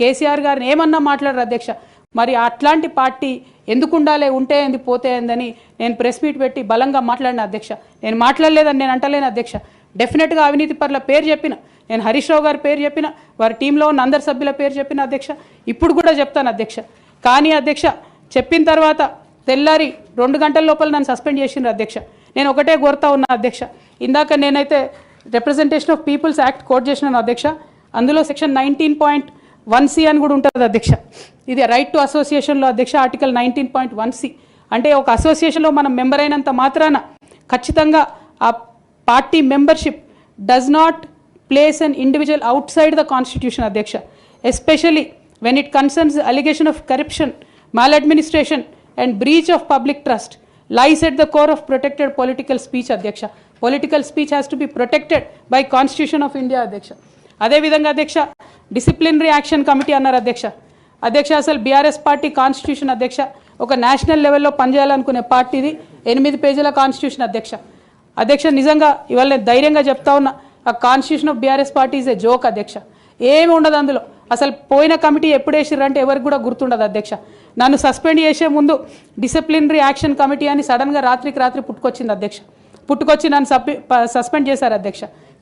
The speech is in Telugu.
కేసీఆర్ గారిని ఏమన్నా మాట్లాడరు అధ్యక్ష. మరి అట్లాంటి పార్టీ ఎందుకు ఉండాలి ఉంటే ఏంది పోతే ఏందని నేను ప్రెస్ మీట్ పెట్టి బలంగా మాట్లాడిన అధ్యక్ష. నేను మాట్లాడలేదని నేను అంటలేను అధ్యక్ష. డెఫినెట్గా అవినీతి పరుల పేరు చెప్పిన నేను హరీష్ రావు గారి పేరు చెప్పిన వారి టీంలో ఉన్న అందరి సభ్యుల పేరు చెప్పిన అధ్యక్ష. ఇప్పుడు కూడా చెప్తాను అధ్యక్ష. కానీ అధ్యక్ష చెప్పిన తర్వాత తెల్లారి రెండు గంటల లోపల నన్ను సస్పెండ్ చేసిండ్రు అధ్యక్ష. నేను ఒకటే కోరుతా ఉన్నా అధ్యక్ష. ఇందాక నేనైతే representation of people's act quote చేసినాను అధ్యక్ష. అందులో section nineteen point one C అని కూడా ఉంటుంది అధ్యక్ష. ఇది రైట్ టు అసోసియేషన్లో అధ్యక్ష article nineteen point one C అంటే ఒక అసోసియేషన్లో మనం మెంబర్ అయినంత మాత్రాన ఖచ్చితంగా ఆ party membership does not place an individual outside the constitution అధ్యక్ష. Especially when it concerns allegation of corruption maladministration and breach of public trust lies at the core of protected political speech అధ్యక్ష. Political speech has to be protected by constitution of India అధ్యక్ష. అదేవిధంగా అధ్యక్ష డిసిప్లినరీ యాక్షన్ కమిటీ అన్నారు అధ్యక్ష. అధ్యక్ష అసలు బీఆర్ఎస్ పార్టీ కాన్స్టిట్యూషన్ అధ్యక్ష ఒక నేషనల్ లెవెల్లో పనిచేయాలనుకునే పార్టీది ఎనిమిది పేజీల కాన్స్టిట్యూషన్ అధ్యక్ష. అధ్యక్ష నిజంగా ఇవాళ నేను ధైర్యంగా చెప్తా ఉన్నా ఆ constitution of BRS party is a joke అధ్యక్ష. ఏమి ఉండదు అందులో. అసలు పోయిన కమిటీ ఎప్పుడు వేసిర్రంటే ఎవరికి కూడా గుర్తుండదు అధ్యక్ష. నన్ను సస్పెండ్ చేసే ముందు డిసిప్లినరీ యాక్షన్ కమిటీ అని సడన్గా రాత్రికి రాత్రి పుట్టుకొచ్చింది అధ్యక్ష. పుట్టుకొచ్చి నన్ను సస్పెండ్ చేశారు అధ్యక్ష.